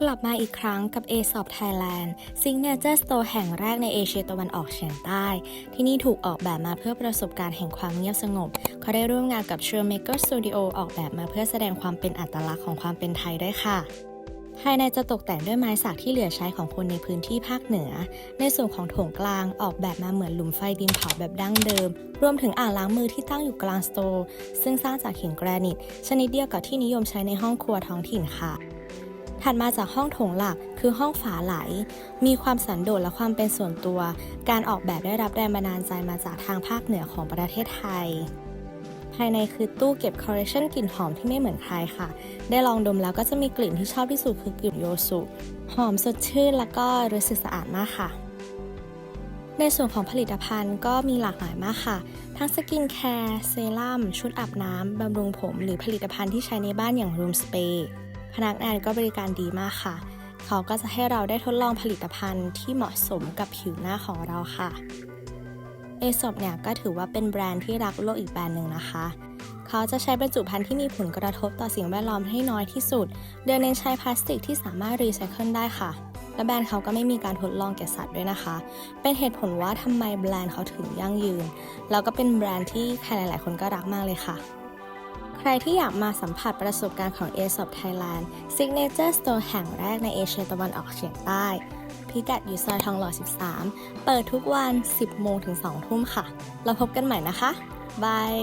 กลับมาอีกครั้งกับ a s o p Thailand Signature Store แห่งแรกในเอเชียตะวันออกเฉียงใต้ ที่นี่ถูกออกแบบมาเพื่อประสบการณ์แห่งความเงียบสงบ เขาได้ร่วมงานกับ s h r e Maker Studio ออกแบบมาเพื่อแสดงความเป็นอัตลักษณ์ของความเป็นไทยด้วยค่ะ ภายในจะตกแต่งด้วยไม้สักที่เหลือใช้ของคนในพื้นที่ภาคเหนือ ในส่วนของโถงกลางออกแบบมาเหมือนหลุมไฟดินเผาแบบดั้งเดิม รวมถึงอ่างล้างมือที่ตั้งอยู่กลางสโตร์ซึ่งสร้างจากหินแกรนิต ชนิดเดียวกับที่นิยมใช้ในห้องครัวท้องถิ่นค่ะ ถัดมาจากห้องโถงหลักคือห้องฝาไหล มีความสันโดษและความเป็นส่วนตัว การออกแบบได้รับแรงบันดาลใจมาจากทางภาคเหนือของประเทศไทย ภายในคือตู้เก็บคอลเลคชันกลิ่นหอมที่ไม่เหมือนใครค่ะ ได้ลองดมแล้วก็จะมีกลิ่นที่ชอบที่สุดคือกลิ่นโยสุ หอมสดชื่นแล้วก็รู้สึกสะอาดมากค่ะในส่วนของผลิตภัณฑ์ก็มีหลากหลายมากค่ะ ทั้งสกินแคร์ เซรั่ม ชุดอาบน้ำ บำรุงผม หรือผลิตภัณฑ์ที่ใช้ในบ้านอย่างรูมสเปรย์ พนักงานก็บริการดีมากค่ะ เขาก็จะให้เราได้ทดลองผลิตภัณฑ์ที่เหมาะสมกับผิวหน้าของเราค่ะเอซอบเนี่ยก็ถือว่าเป็นแบรนด์ที่รักโลกอีกแบรนด์หนึ่งนะคะ เขาจะใช้บรรจุภัณฑ์ที่มีผลกระทบต่อสิ่งแวดล้อมให้น้อยที่สุด โดยเน้นใช้พลาสติกที่สามารถรีไซเคิลได้ค่ะ และแบรนด์เขาก็ไม่มีการทดลองแก่สัตว์ด้วยนะคะ เป็นเหตุผลว่าทำไมแบรนด์เขาถึงยั่งยืน แล้วก็เป็นแบรนด์ที่ใครหลาย ๆ คนก็รักมากเลยค่ะ ใครที่อยากมาสัมผัสประสบการณ์ของ a s o p Thailand Signature Store แห่งแรกในเอเชียตะวันออกเฉียงใต้ พิกัดอยู่ซอยทองหล่อ 13 เปิดทุกวัน 10 โมงถึง 2 ทุ่มค่ะ เราพบกันใหม่นะคะ บาย